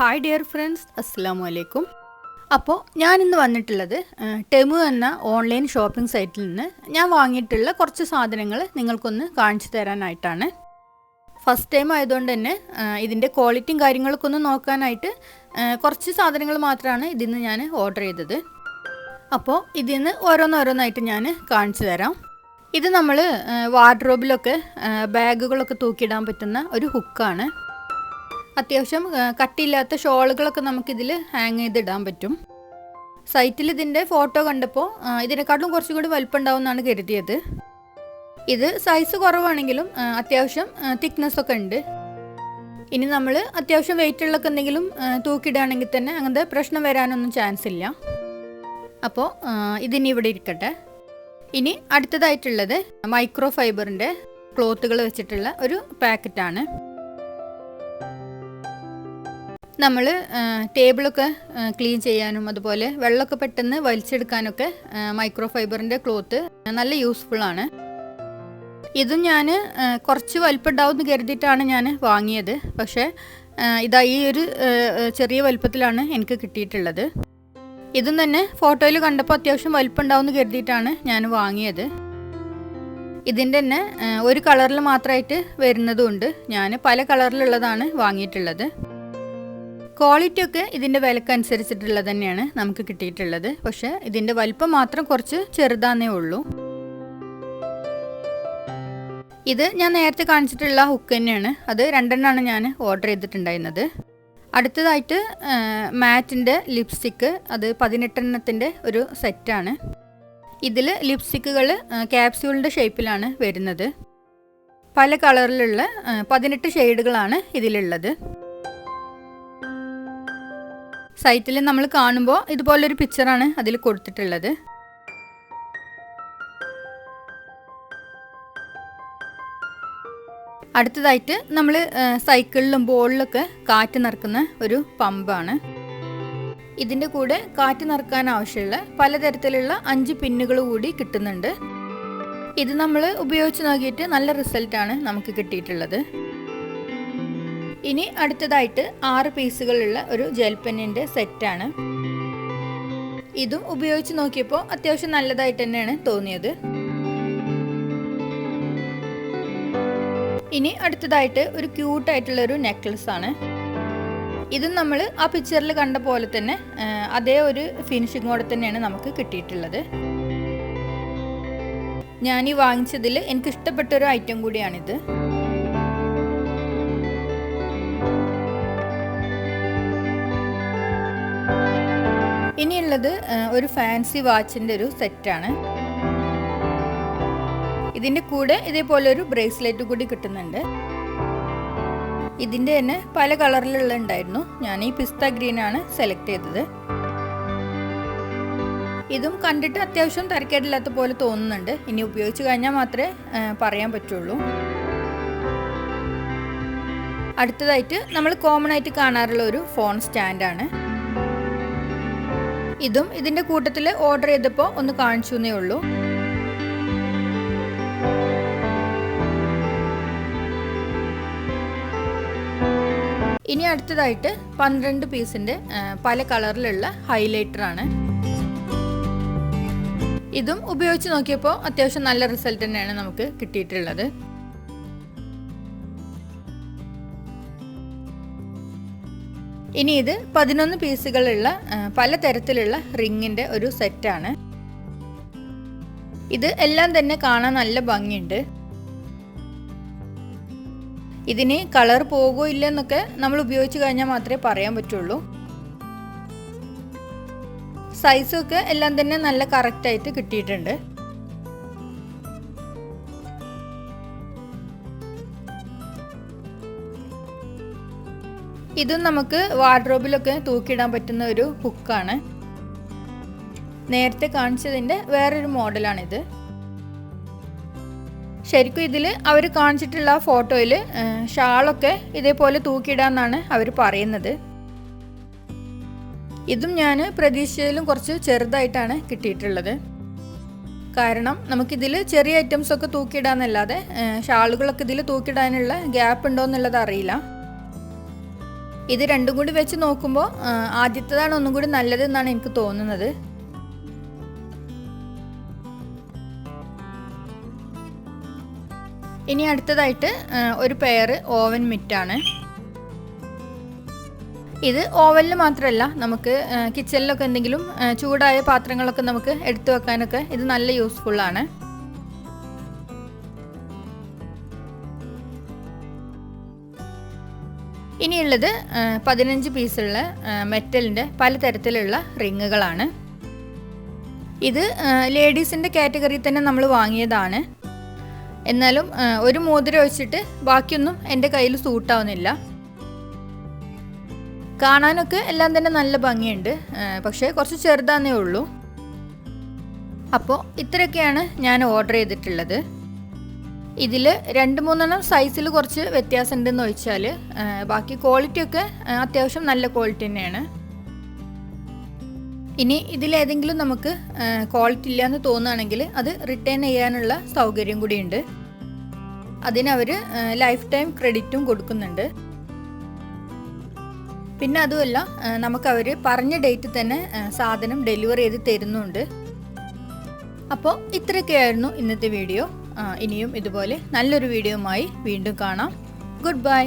Hi dear friends അസ്സാം വലൈക്കും അപ്പോൾ ഞാനിന്ന് വന്നിട്ടുള്ളത് ടെമു എന്ന ഓൺലൈൻ ഷോപ്പിംഗ് സൈറ്റിൽ നിന്ന് ഞാൻ വാങ്ങിയിട്ടുള്ള കുറച്ച് സാധനങ്ങൾ നിങ്ങൾക്കൊന്ന് കാണിച്ചു തരാനായിട്ടാണ്. ഫസ്റ്റ് ടൈം ആയതുകൊണ്ട് തന്നെ ഇതിന്റെ ക്വാളിറ്റിയും കാര്യങ്ങളൊക്കെ ഒന്ന് നോക്കാനായിട്ട് കുറച്ച് സാധനങ്ങൾ മാത്രമാണ് ഇതിൽ നിന്ന് ഞാൻ ഓർഡർ ചെയ്തത്. അപ്പോൾ ഇതിൽ നിന്ന് ഓരോന്നോരോന്നായിട്ട് ഞാൻ കാണിച്ചു തരാം. ഇത് നമ്മൾ വാർഡ്രോബിലൊക്കെ ബാഗുകളൊക്കെ തൂക്കിയിടാൻ പറ്റുന്ന ഒരു ഹുക്കാണ് അത്യാവശ്യം കട്ടിയില്ലാത്ത ഷോളുകളൊക്കെ നമുക്കിതിൽ ഹാങ് ചെയ്തിടാൻ പറ്റും. സൈറ്റിൽ ഇതിന്റെ ഫോട്ടോ കണ്ടപ്പോൾ ഇതിനെക്കാട്ടും കുറച്ചും കൂടി വലിപ്പം ഉണ്ടാവും എന്നാണ് കരുതിയത്. ഇത് സൈസ് കുറവാണെങ്കിലും അത്യാവശ്യം തിക്നെസ് ഒക്കെ ഉണ്ട്. ഇനി നമ്മൾ അത്യാവശ്യം വെയിറ്റുള്ളൊക്കെ എന്തെങ്കിലും തൂക്കിടുകയാണെങ്കിൽ തന്നെ അങ്ങനത്തെ പ്രശ്നം വരാനൊന്നും ചാൻസ് ഇല്ല. അപ്പോൾ ഇതിനി ഇവിടെ ഇരിക്കട്ടെ. ഇനി അടുത്തതായിട്ടുള്ളത് മൈക്രോ ഫൈബറിന്റെ ക്ലോത്തുകൾ വെച്ചിട്ടുള്ള ഒരു പാക്കറ്റാണ് നമ്മൾ ടേബിളൊക്കെ ക്ലീൻ ചെയ്യാനും അതുപോലെ വെള്ളമൊക്കെ പെട്ടെന്ന് വലിച്ചെടുക്കാനൊക്കെ മൈക്രോ ഫൈബറിന്റെ ക്ലോത്ത് നല്ല യൂസ്ഫുൾ ആണ്. ഇതും ഞാൻ കുറച്ച് വലിപ്പം ഉണ്ടാവും കരുതിയിട്ടാണ് ഞാൻ വാങ്ങിയത്. പക്ഷേ ഇതാ ഈ ഒരു ചെറിയ വലിപ്പത്തിലാണ് എനിക്ക് കിട്ടിയിട്ടുള്ളത്. ഇതും തന്നെ ഫോട്ടോയിൽ കണ്ടപ്പോൾ അത്യാവശ്യം വലിപ്പം ഉണ്ടാവും കരുതിയിട്ടാണ് ഞാൻ വാങ്ങിയത്. ഇതിന്റെ തന്നെ ഒരു കളറിൽ മാത്രമായിട്ട് വരുന്നതുകൊണ്ട് ഞാൻ പല കളറിലുള്ളതാണ് വാങ്ങിയിട്ടുള്ളത്. ക്വാളിറ്റി ഒക്കെ ഇതിന്റെ വിലക്കനുസരിച്ചിട്ടുള്ളത് തന്നെയാണ് നമുക്ക് കിട്ടിയിട്ടുള്ളത്. പക്ഷേ ഇതിന്റെ വലിപ്പം മാത്രം കുറച്ച് ചെറുതാന്നേ ഉള്ളൂ. ഇത് ഞാൻ നേരത്തെ കാണിച്ചിട്ടുള്ള ഹുക്ക് തന്നെയാണ്. അത് രണ്ടെണ്ണമാണ് ഞാൻ ഓർഡർ ചെയ്തിട്ടുണ്ടായിരുന്നത്. അടുത്തതായിട്ട് മാറ്റിന്റെ ലിപ്സ്റ്റിക്ക് അത് പതിനെട്ടെണ്ണത്തിന്റെ ഒരു സെറ്റാണ്. ഇതിൽ ലിപ്സ്റ്റിക്കുകൾ ക്യാപ്സ്യൂളിന്റെ ഷേപ്പിലാണ് വരുന്നത്. പല കളറിലുള്ള പതിനെട്ട് ഷെയ്ഡുകളാണ് ഇതിലുള്ളത്. സൈറ്റിൽ നമ്മൾ കാണുമ്പോൾ ഇതുപോലൊരു പിക്ചറാണ് അതിൽ കൊടുത്തിട്ടുള്ളത്. അടുത്തതായിട്ട് നമ്മൾ സൈക്കിളിലും ബോളിലൊക്കെ കാറ്റ് നിറക്കുന്ന ഒരു പമ്പാണ്. ഇതിന്റെ കൂടെ കാറ്റ് നിറക്കാൻ ആവശ്യമുള്ള പലതരത്തിലുള്ള അഞ്ച് പിന്നുകൾ കൂടി കിട്ടുന്നുണ്ട്. ഇത് നമ്മൾ ഉപയോഗിച്ച് നോക്കിയിട്ട് നല്ല റിസൾട്ടാണ് നമുക്ക് കിട്ടിയിട്ടുള്ളത്. ഇനി അടുത്തതായിട്ട് ആറ് പീസുകളുള്ള ഒരു ജെൽ പെന്നിന്റെ സെറ്റാണ്. ഇതും ഉപയോഗിച്ച് നോക്കിയപ്പോൾ അത്യാവശ്യം നല്ലതായിട്ട് തന്നെയാണ് തോന്നിയത്. ഇനി അടുത്തതായിട്ട് ഒരു ക്യൂട്ടായിട്ടുള്ള ഒരു നെക്ലസ് ആണ്. ഇതും നമ്മൾ ആ പിക്ചറിൽ കണ്ട പോലെ തന്നെ അതേ ഒരു ഫിനിഷിങ്ങോടെ തന്നെയാണ് നമുക്ക് കിട്ടിയിട്ടുള്ളത്. ഞാൻ ഈ വാങ്ങിച്ചതിൽ എനിക്ക് ഇഷ്ടപ്പെട്ട ഒരു ഐറ്റം കൂടിയാണിത്. ഇനിയുള്ളത് ഒരു ഫാൻസി വാച്ചിന്റെ ഒരു സെറ്റാണ് ഇതിന്റെ കൂടെ ഇതേപോലെ ഒരു ബ്രേസ്ലെറ്റ് കൂടി കിട്ടുന്നുണ്ട്. ഇതിന്റെ തന്നെ പല കളറിലുള്ള ഉണ്ടായിരുന്നു. ഞാൻ ഈ പിസ്ത ഗ്രീൻ ആണ് സെലക്ട് ചെയ്തത്. ഇതും കണ്ടിട്ട് അത്യാവശ്യം തരക്കേടില്ലാത്ത പോലെ തോന്നുന്നുണ്ട്. ഇനി ഉപയോഗിച്ച് കഴിഞ്ഞാൽ മാത്രമേ പറയാൻ പറ്റുള്ളൂ. അടുത്തതായിട്ട് നമ്മൾ കോമൺ ആയിട്ട് കാണാറുള്ള ഒരു ഫോൺ സ്റ്റാൻഡാണ് ഇതും ഇതിന്റെ കൂട്ടത്തിൽ ഓർഡർ ചെയ്തപ്പോൾ ഒന്ന് കാണിച്ചു എന്നേ ഉള്ളൂ. ഇനി അടുത്തതായിട്ട് പന്ത്രണ്ട് പീസിന്റെ പല കളറിലുള്ള ഹൈലൈറ്റർ ആണ്. ഇതും ഉപയോഗിച്ച് നോക്കിയപ്പോൾ അത്യാവശ്യം നല്ല റിസൾട്ട് തന്നെയാണ് നമുക്ക് കിട്ടിയിട്ടുള്ളത്. ഇനി ഇത് പതിനൊന്ന് പീസുകളുള്ള പലതരത്തിലുള്ള റിങ്ങിന്റെ ഒരു സെറ്റാണ്. ഇത് എല്ലാം തന്നെ കാണാൻ നല്ല ഭംഗിയുണ്ട്. ഇതിന് കളർ പോകുമോ ഇല്ലെന്നൊക്കെ നമ്മൾ ഉപയോഗിച്ച് കഴിഞ്ഞാൽ മാത്രമേ പറയാൻ പറ്റുള്ളൂ. സൈസൊക്കെ എല്ലാം തന്നെ നല്ല കറക്റ്റായിട്ട് കിട്ടിയിട്ടുണ്ട്. ഇതും നമുക്ക് വാർഡ്രോബിലൊക്കെ തൂക്കിയിടാൻ പറ്റുന്ന ഒരു ഹുക്കാണ് നേരത്തെ കാണിച്ചതിന്റെ വേറൊരു മോഡലാണിത്. ശരിക്കും ഇതിൽ അവർ കാണിച്ചിട്ടുള്ള ഫോട്ടോയിൽ ഷാളൊക്കെ ഇതേപോലെ തൂക്കിയിടാന്നാണ് അവർ പറയുന്നത്. ഇതും ഞാൻ പ്രതീക്ഷിച്ചതിലും കുറച്ച് ചെറുതായിട്ടാണ് കിട്ടിയിട്ടുള്ളത്. കാരണം നമുക്കിതിൽ ചെറിയ ഐറ്റംസൊക്കെ തൂക്കിയിടാന്നല്ലാതെ ഷാളുകളൊക്കെ ഇതിൽ തൂക്കിയിടാനുള്ള ഗ്യാപ്പ് ഉണ്ടോ എന്നുള്ളത് അറിയില്ല. ഇത് രണ്ടും കൂടി വെച്ച് നോക്കുമ്പോൾ ആദ്യത്തേതാണ് ഒന്നും കൂടി നല്ലത് എന്നാണ് എനിക്ക് തോന്നുന്നത്. ഇനി അടുത്തതായിട്ട് ഒരു പെയർ ഓവൻ മിറ്റാണ് ഇത് ഓവനിൽ മാത്രമല്ല നമുക്ക് കിച്ചണിലൊക്കെ എന്തെങ്കിലും ചൂടായ പാത്രങ്ങളൊക്കെ നമുക്ക് എടുത്തു വെക്കാനൊക്കെ ഇത് നല്ല യൂസ്ഫുള്ളാണ് ഇനിയുള്ളത് പതിനഞ്ച് പീസുള്ള മെറ്റലിന്റെ പലതരത്തിലുള്ള റിങ്ങുകളാണ്. ഇത് ലേഡീസിന്റെ കാറ്റഗറി തന്നെ നമ്മൾ വാങ്ങിയതാണ്. എന്നാലും ഒരു മോതിരം ഒഴിച്ചിട്ട് ബാക്കിയൊന്നും എന്റെ കയ്യിൽ സൂട്ടാവുന്നില്ല. കാണാനൊക്കെ എല്ലാം തന്നെ നല്ല ഭംഗിയുണ്ട് പക്ഷേ കുറച്ച് ചെറുതാന്നേ ഉള്ളൂ. അപ്പോൾ ഇത്രയൊക്കെയാണ് ഞാൻ ഓർഡർ ചെയ്തിട്ടുള്ളത്. ഇതിൽ രണ്ട് മൂന്നെണ്ണം സൈസിൽ കുറച്ച് വ്യത്യാസം ഉണ്ടെന്ന് വെച്ചാൽ ബാക്കി ക്വാളിറ്റി ഒക്കെ അത്യാവശ്യം നല്ല ക്വാളിറ്റി തന്നെയാണ്. ഇനി ഇതിലേതെങ്കിലും നമുക്ക് ക്വാളിറ്റി ഇല്ലയെന്ന് തോന്നുകയാണെങ്കിൽ അത് റിട്ടേൺ ചെയ്യാനുള്ള സൗകര്യം കൂടിയുണ്ട്. അതിനവർ ലൈഫ് ടൈം ക്രെഡിറ്റും കൊടുക്കുന്നുണ്ട്. പിന്നെ അതുമല്ല നമുക്ക് അവർ പറഞ്ഞ ഡേറ്റിൽ തന്നെ സാധനം ഡെലിവറി ചെയ്ത് തരുന്നുണ്ട്. അപ്പോൾ ഇത്രയൊക്കെയായിരുന്നു ഇന്നത്തെ വീഡിയോ ഇനിയും ഇതുപോലെ നല്ലൊരു വീഡിയോയുമായി വീണ്ടും കാണാം. Good bye